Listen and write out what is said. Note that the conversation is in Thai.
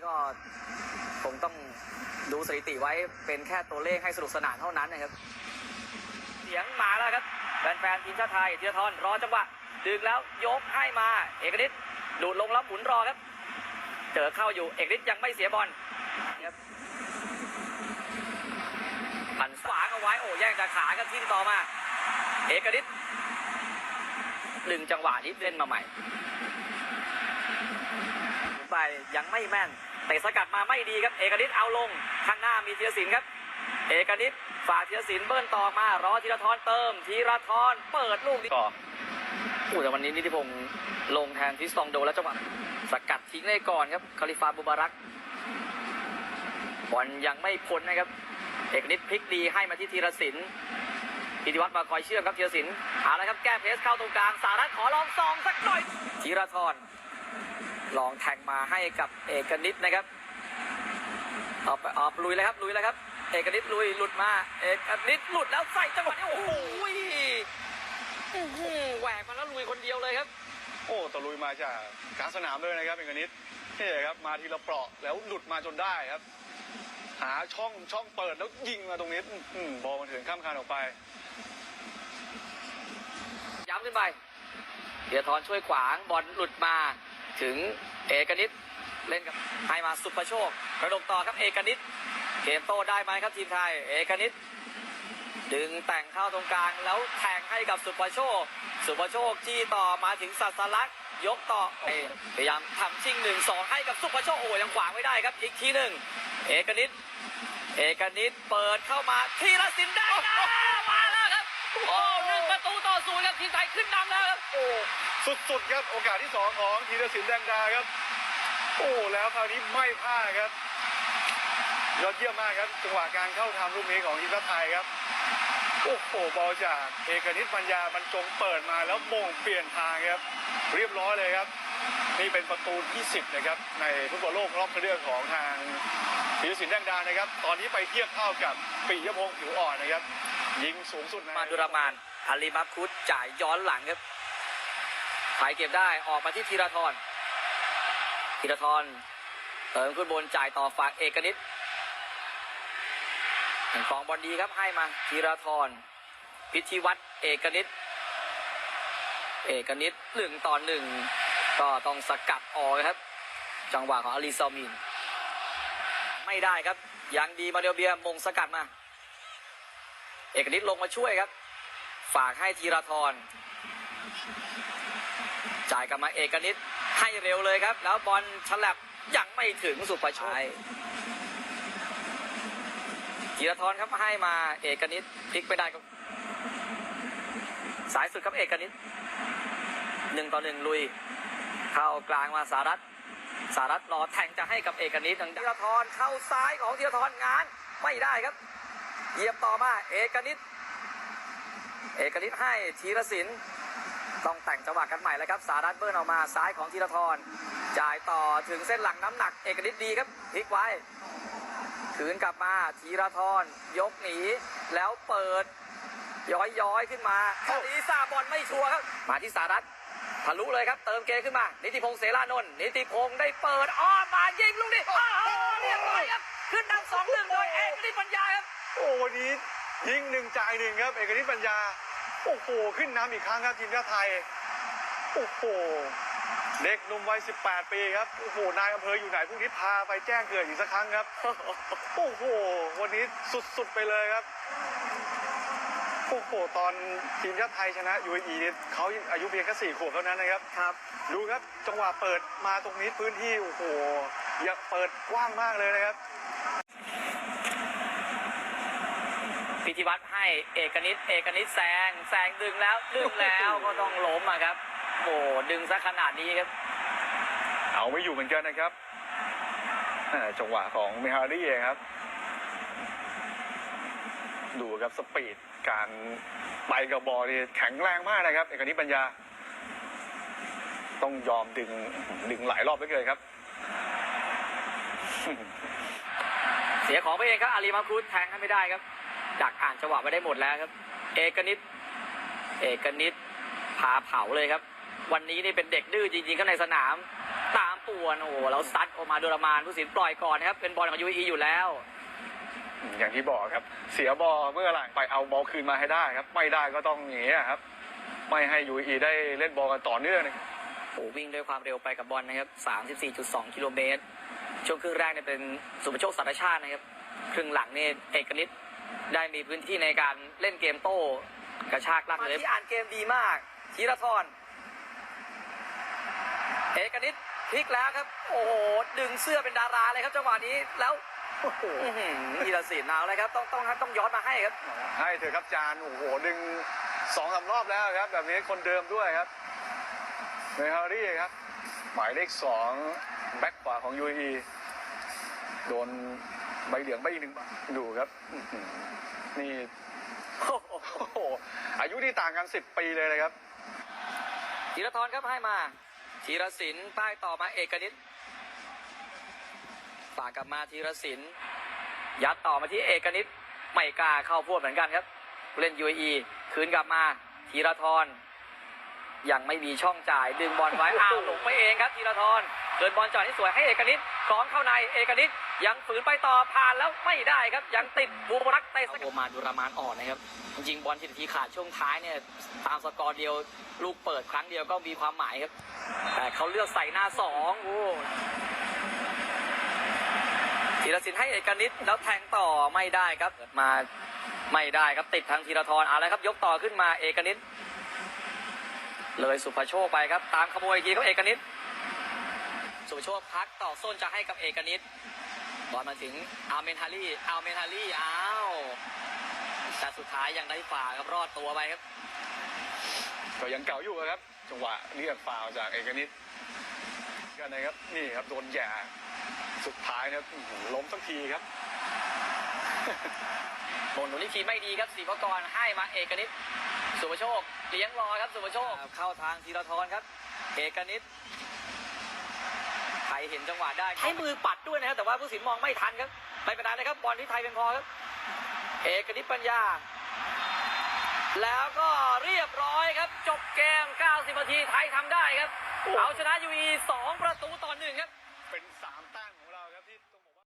นี่ก็คงต้องดูสถิติไว้เป็นแค่ตัวเลขให้สนุกสนานเท่านั้นนะครับ เสียงมาแล้วครับแฟนๆทีมชาติไทยธีรทรรอจังหวะดึงแล้วยกให้มา เอกนิดดูดลงแล้วหมุนรอครับ เจอเข้าอยู่เอกนิดยังไม่เสียบอลครับหันขวางเอาไว้โอ้แย่งจากขาครับที่ต่อมา เอกนิดดึงจังหวะนี้เล่นมาใหม่ไปยังไม่แม่นเตะสกัดมาไม่ดีครับ เอกนิดเอาลง ข้างหน้ามีธีรศิลป์ครับ เอกนิดฝากธีรศิลป์เบิ้ลต่อมารอธีรทรเติมธีรทรเปิดลูกนี้ก็โอ้แต่วันนี้นิติพงศ์ลงแทนทิสตองโดแล้วจังหวะสกัดทิ้งได้ก่อนครับคาลิฟาบูบารักบอลยังไม่พ้นนะครับ เอกนิดพลิกดีให้มาที่ธีรศิลป์พิธิวัตรมาคอยเชื่อมครับธีรศิลป์เอาละครับแก้เพสเข้าตรงกลางสารัตขอลองซองสักหน่อยธีรทร ลองแทงมาให้กับเอกนิดนะครับเอาไปเอาลุยเลยครับลุยเลยครับ เอกนิดลุยหลุดมา เอกนิดหลุดแล้วใส่จังหวะนี้โอ้โหอื้อหือแหวกมาแล้วลุยคนเดียวเลยครับ โอ้ตะลุยมาจากกลางสนามเลยนะครับเอกนิดนี่ครับมาทีละเปราะแล้วหลุดมาจนได้ครับ หาช่องช่องเปิดแล้วยิงมาตรงนี้อื้อหือบอลมันถึงข้ามคานออกไปย้ำขึ้นไปเดียทรช่วยขวางบอลหลุดมา ถึงเอกนิดเล่นกับให้มาสุประโชคกระดกต่อครับเอกนิดเกมโต้ได้ไหมครับทีมไทย เอกนิดดึงแต่งเข้าตรงกลางแล้วแทงให้กับสุประโชค สุประโชคจี้ต่อมาถึงสัสลักษณ์ยกต่อพยายามทำชิงหนึ่งสองให้กับสุประโชคโอ้ยังขวางไม่ได้ครับอีกทีหนึ่งเอกนิดเอกนิดเปิดเข้ามาทีละสินได้มาแล้วครับโอ้ ประตูต่อศูนย์ครับทีมไทยขึ้นนำแล้วครับโอ้สุดๆครับโอกาสที่สองของธีรศิลป์แดงดาครับ โอ้แล้วคราวนี้ไม่พลาดครับยอดเยี่ยมมากครับจังหวะการเข้าทำลูกนี้ของทีมชาติไทยครับโอ้โหบอลจากเอกนิตปัญญาบรรจงเปิดมาแล้วโมงเปลี่ยนทางครับ เรียบร้อยเลยครับ นี่เป็นประตูที่ 10 นะครับ ในฟุตบอลโลกรอบคัดเลือกของทางธีรศิลป์แดงดานะครับ ตอนนี้ไปเทียบเท่ากับปิยพงศ์ผิวอ่อนนะครับ ยิงสูงสุดในมาดุรามาน อาลีมับคุดจ่ายย้อนหลังครับไทยเก็บได้ออกมาที่ธีรทรธีรทรเติมขึ้นบนจ่ายต่อฝากเอกนิตแห่งของบอลดีครับให้มาธีรทรพิธีวัตรเอกนิตเอกนิตหนึ่งต่อหนึ่งก็ต้องสกัดออกครับ จังหวะของอาลีซอมิน ไม่ได้ครับ ยังดีมาเดียวเบียมงสกัดมา เอกนิตลงมาช่วยครับ ฝากให้ธีรทรจ่ายกลับมาเอกนิตให้เร็วเลยครับ แล้วบอลฉลับยังไม่ถึงสุภชัยธีรทรครับให้มาเอกนิตพลิกไปได้ก็สายสุดครับเอกนิตหนึ่งต่อหนึ่งลุย เข้ากลางมาสารัตสารัตรอแทงจะให้กับเอกนิตทางธีรทรเข้าซ้ายของธีรทรงานไม่ได้ครับเหยียบต่อมาเอกนิต เอกนิตให้ธีรศิลป์ต้องแต่งจังหวะกันใหม่แล้วครับสารัตเบิร์นออกมาซ้ายของธีรทรจ่ายต่อถึงเส้นหลังน้ำหนัก เอกนิตดีครับพลิกไว้คืนกลับมาธีรทรยกหนีแล้วเปิด ย้อยย้อยๆขึ้นมาคดีซาบอลไม่ชัวร์ครับ มาที่สารัตทะลุเลยครับ เติมเกมขึ้นมา นิติพงษ์เสรานนท์นิติพงษ์ได้เปิดอ้อมมายิงลูกนี้อ้าวเรียบร้อยครับ ขึ้นนำสองหนึ่งโดยเอกนิตปัญญาครับ โอ้วันนี้ ยิงหนึ่งจ่ายหนึ่งครับ เอกนิตปัญญา โอ้โห ขึ้นน้ำอีกครั้งครับทีมชาติไทย โอ้โห เด็กหนุ่มวัย 18 ปีครับ โอ้โห นายอำเภออยู่ไหนพรุ่งนี้พาไปแจ้งเกิดอีกสักครั้งครับ โอ้โห วันนี้สุดๆไปเลยครับ โอ้โห ตอนทีมชาติไทยชนะ UAE เนี่ยเขาอายุเพียงแค่สี่ขวบเท่านั้นนะครับ ครับ ดูครับ จังหวะเปิดมาตรงนี้พื้นที่ โอ้โห อยากเปิดกว้างมากเลยนะครับ พิธีวัตรให้เอกนิตเอกนิตแซงแซงดึงแล้วดึงแล้วก็ต้องล้มอะครับโอ้ดึงซะขนาดนี้ครับ เอาไม่อยู่เหมือนกันนะครับอ่าจังหวะของเมฮารี่เองครับ ดูครับสปีดการไปกับบอลนี่แข็งแรงมากนะครับ เอกนิตปัญญา ต้องยอมดึงดึงหลายรอบไปเลยครับเสียของไปเองครับอาลีมาคุดแทงให้ไม่ได้ครับ ดักอ่านจังหวะไว้ได้หมดแล้วครับ เอกนิตเอกนิตพาเผาเลยครับ วันนี้นี่เป็นเด็กดื้อจริงๆก็ในสนาม ตามตัวโอ้โหแล้วซัดออกมาโดยประมาณผู้สินปล่อยก่อนนะครับ เป็นบอลของยูอีอยู่แล้ว อย่างที่บอกครับ เสียบอลเมื่อไหร่ไปเอาบอลคืนมาให้ได้ครับ ไม่ได้ก็ต้องอย่างนี้ยครับ ไม่ให้ยูอีได้เล่นบอลกันต่อเนื่องนะครับโอ้โหวิ่งด้วยความเร็วไปกับบอลนะครับ 34.2 กิโลเมตร ช่วงครึ่งแรกเนี่ยเป็นสุภโชคสารชาตินะครับ ครึ่งหลังเนี่ยเอกนิต ได้มีพื้นที่ในการเล่นเกมโต้กระชากลากเลยที่อ่านเกมดีมากธีรทรเอกนิตพลิกแล้วครับ โอ้โหดึงเสื้อเป็นดาราเลยครับจังหวะนี้แล้วโอ้โหธีรศิลป์เอาเลยครับ ต้องต้องต้องย้อนมาให้ครับ ให้เถอะครับจานโอ้โหดึงสองสามรอบแล้วครับ แบบนี้คนเดิมด้วยครับเมฮารี่ครับ หมายเลขสองแบ็คขวาของยูอีโดน ใบเหลืองใบอีกหนึ่งใบดูครับอื้อหือนี่โอ้โหโอ้โหอายุที่ต่างกันสิบปีเลยนะครับธีรทรครับให้มาธีรศิลป์ป้ายต่อมาเอกนิตฝากกลับมาธีรศิลป์ยัดต่อมาที่เอกนิตไม่กล้าเข้าพวดเหมือนกันครับผู้เล่น UAE คืนกลับมาธีรทรยังไม่มีช่องจ่ายดึงบอลไว้อ้าวหลงไปเองครับธีรทรเดินบอลจ่อที่สวยให้เอกนิตคล้องเข้าในเอกนิต ยังฝืนไปต่อผ่านแล้วไม่ได้ครับ ยังติดบูรักเตะโอมาดูรามานอ่อนนะครับ จริงบอลทีทีขาดช่วงท้ายเนี่ยตามสกอร์เดียวลูกเปิดครั้งเดียวก็มีความหมายครับ แต่เขาเลือกใส่หน้าสองโอ้ธีรศิลป์ให้เอกนิตแล้วแทงต่อไม่ได้ครับมาไม่ได้ครับติดทางธีรทรเอาละครับ ยกต่อขึ้นมาเอกนิตเลยสุภโชคไปครับ ตามขโมยอีกทีครับเอกนิตสุภโชคพักต่อส้นจะให้กับเอกนิต บอลมาถึงอาเมนฮารี่อาเมนฮารี่อ้าวแต่สุดท้ายยังได้ฝ่าครับรอดตัวไปครับ ก็ยังเก่าอยู่ครับ จังหวะเรียกฟาวล์จากเอกนิตกันนะครับนี่ครับโดนแหย่สุดท้ายนะครับอื้อหือล้มสักทีครับโดนหนุนอีกทีไม่ดีครับสีพกรให้มาเอกนิตสุภโชคเลี้ยงรอครับสุภโชค เข้าทางธีรทรครับ เอกนิตไทยเห็นจังหวะได้ใช้มือปัดด้วยนะครับแต่ว่าผู้สินมองไม่ทันครับไม่เป็นไรนะครับบอลที่ไทยเป็นพอครับเอกนิตปัญญา แล้วก็เรียบร้อยครับ จบเกม 90 นาทีไทยทำได้ครับ เอาชนะยูอีสองประตูต่อหนึ่งครับ